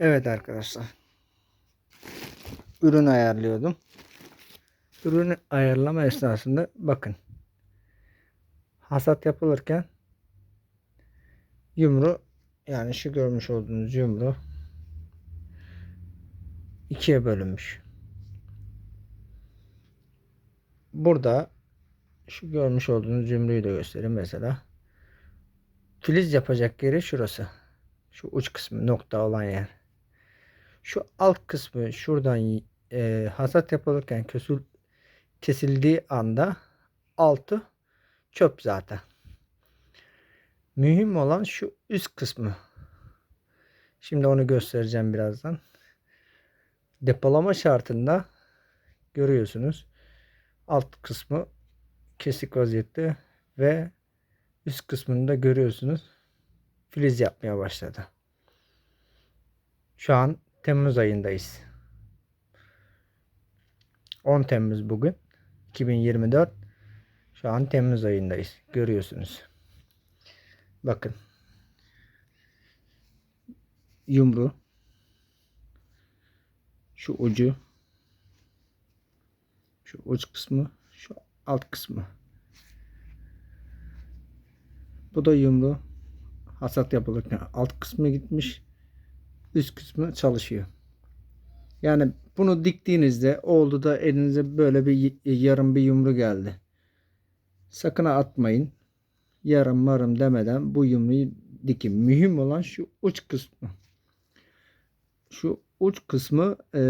Evet arkadaşlar. Ürün ayarlıyordum. Ürünü ayarlama esnasında bakın. Hasat yapılırken yumru yani şu görmüş olduğunuz yumru ikiye bölünmüş. Burada şu görmüş olduğunuz yumruyu da göstereyim mesela. Filiz yapacak yeri şurası. Şu uç kısmı nokta olan yer. Şu alt kısmı şuradan e, hasat yapılırken kesil, kesildiği anda altı çöp zaten. Mühim olan şu üst kısmı. Şimdi onu göstereceğim birazdan. Depolama şartında görüyorsunuz. Alt kısmı kesik vaziyette ve üst kısmında görüyorsunuz filiz yapmaya başladı. Şu an Temmuz ayındayız. 10 Temmuz bugün. 2024. Şu an Temmuz ayındayız. Görüyorsunuz. Bakın. Yumru. Şu ucu. Şu uç kısmı. Şu alt kısmı. Bu da yumru. Hasat yapılırken alt kısmı gitmiş. Üst kısmı çalışıyor. Yani bunu diktiğinizde oldu da elinize böyle bir yarım bir yumru geldi. Sakın atmayın. Yarım marım demeden bu yumruyu dikin. Mühim olan şu uç kısmı. Şu uç kısmı e,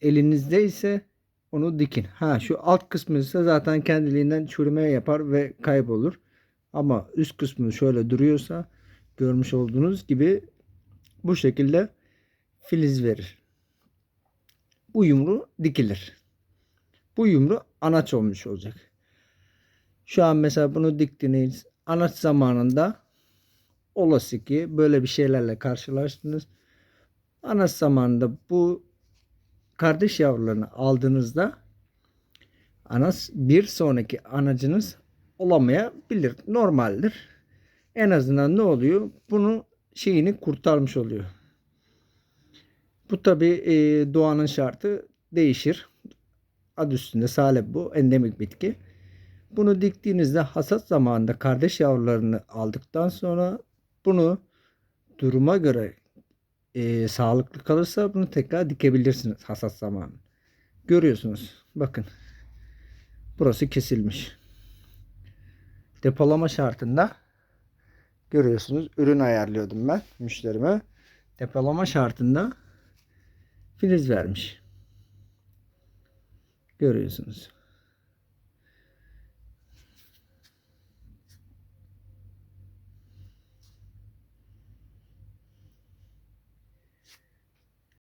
elinizde ise onu dikin. Ha şu alt kısmı ise zaten kendiliğinden çürüme yapar ve kaybolur. Ama üst kısmı şöyle duruyorsa görmüş olduğunuz gibi bu şekilde filiz verir. Bu yumru dikilir. Bu yumru anaç olmuş olacak. Şu an mesela bunu diktiniz. Anaç zamanında olası ki böyle bir şeylerle karşılaştınız. Anaç zamanında bu kardeş yavrularını aldığınızda anaç bir sonraki anacınız olamayabilir. Normaldir. En azından ne oluyor? Bunu şeyini kurtarmış oluyor. Bu tabi e, doğanın şartı değişir. Adı üstünde salep bu. Endemik bitki. Bunu diktiğinizde hasat zamanında kardeş yavrularını aldıktan sonra bunu duruma göre e, sağlıklı kalırsa bunu tekrar dikebilirsiniz hasat zamanı. Görüyorsunuz. Bakın. Burası kesilmiş. Depolama şartında görüyorsunuz. Ürün ayarlıyordum ben müşterime. Depolama şartında filiz vermiş. Görüyorsunuz.